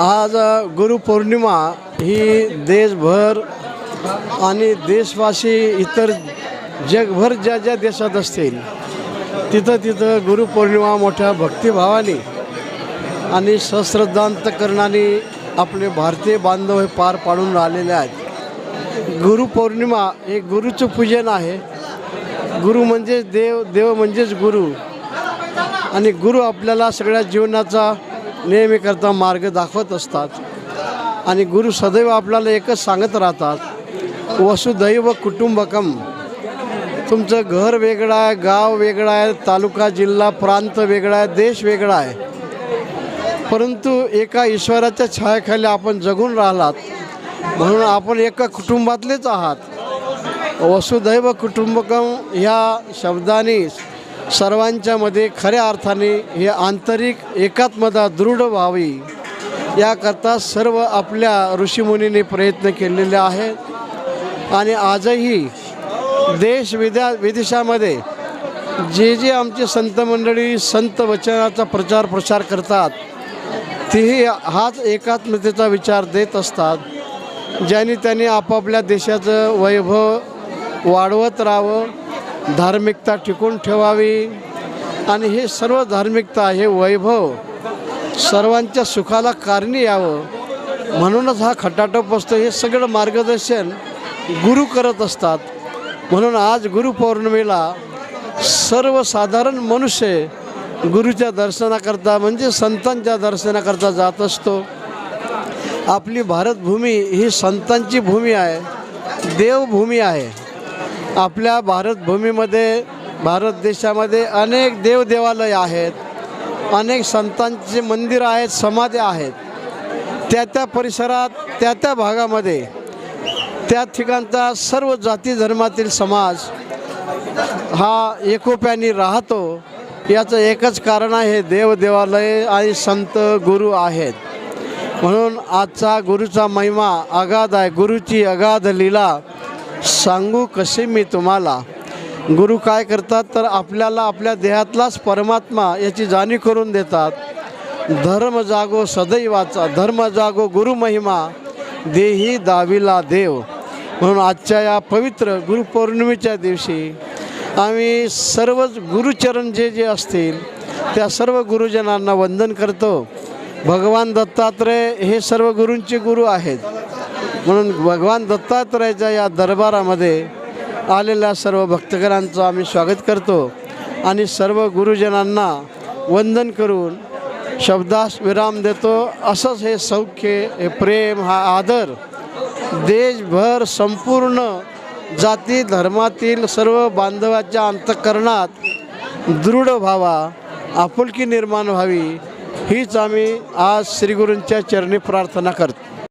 आज गुरुपौर्णिमा ही देशभर आणि देशवासी इतर जगभर ज्या ज्या देशात असतील तिथं तिथं गुरुपौर्णिमा मोठ्या भक्तिभावाने आणि सश्रद्धांतकरणाने आपले भारतीय बांधव हे पार पाडून राहिलेले आहेत. गुरुपौर्णिमा हे गुरुचं पूजन आहे. गुरु म्हणजेच देव देव म्हणजेच गुरु. आणि गुरु आपल्याला सगळ्या जीवनाचा नेहमी करता मार्ग दाखवत असतात. आणि गुरु सदैव आपल्याला एकच सांगत राहतात वसुदैव कुटुंबकम. तुमचं घर वेगळं आहे गाव वेगळं आहे तालुका जिल्हा प्रांत वेगळा आहे देश वेगळा आहे. परंतु एका ईश्वराच्या छायाखाली आपण जगून राहिलात. म्हणून आपण एका कुटुंबातलेच आहात. वसुधैव कुटुंबकम ह्या शब्दाने सर्वांच्यामध्ये खऱ्या अर्थाने हे आंतरिक एकात्मता दृढ व्हावी याकरता सर्व आपल्या ऋषीमुनीने प्रयत्न केलेले आहेत. आणि आजही देश विद्या विदेशामध्ये जे जे आमचे संत मंडळी संत वचनाचा प्रचार प्रसार करतात तेही हाच एकात्मतेचा विचार देत असतात. ज्यांनी त्यांनी आपापल्या देशाचं वैभव वाढवत राहावं धार्मिकता टिकून ठेवावी. आणि हे सर्व धार्मिकता हे वैभव सर्वांच्या सुखाला कारणी यावं. म्हणूनच हा खटाटोप असतो हे सगळं मार्गदर्शन गुरु करत असतात. म्हणून आज गुरुपौर्णिमेला सर्वसाधारण मनुष्य गुरुच्या दर्शनाकरता म्हणजे संतांच्या दर्शनाकरता जात असतो. आपली भारतभूमी ही संतांची भूमी आहे देवभूमी आहे. आपल्या भारतभूमीमध्ये भारत देशामध्ये अनेक देवदेवालय आहेत अनेक संतांचे मंदिर आहेत समाध्या आहेत. त्या त्या परिसरात त्या त्या भागामध्ये त्या ठिकाणचा सर्व जाती धर्मातील समाज हा एकोप्याने राहतो. याचं एकच कारण आहे देवदेवालय आणि संत गुरु आहेत. म्हणून आजचा गुरुचा महिमा अगाध आहे. गुरुची अगाध लीला सांगू कसे मी तुम्हाला? गुरु काय करतात तर आपल्याला आपल्या देहातलाच परमात्मा याची जाणीव करून देतात. धर्म जागो सदैवाचा धर्म जागो गुरु महिमा देही दाविला देव. म्हणून आजच्या या पवित्र गुरुपौर्णिमेच्या दिवशी आम्ही सर्वच गुरुचरण जे जे असतील त्या सर्व गुरुजनांना वंदन करतो. भगवान दत्तात्रय हे सर्व गुरूंचे गुरु आहेत. म्हणून भगवान दत्तात्रयाच्या या दरबारामध्ये आलेल्या सर्व भक्तगणांचं आम्ही स्वागत करतो आणि सर्व गुरुजनांना वंदन करून शब्दास विराम देतो. असंच हे सौख्य हे प्रेम हा आदर देशभर संपूर्ण जाती धर्मातील सर्व बांधवाच्या अंतकरणात दृढ व्हावा आपुलकी निर्माण व्हावी हीच आम्ही आज श्रीगुरूंच्या चरणी प्रार्थना करतो.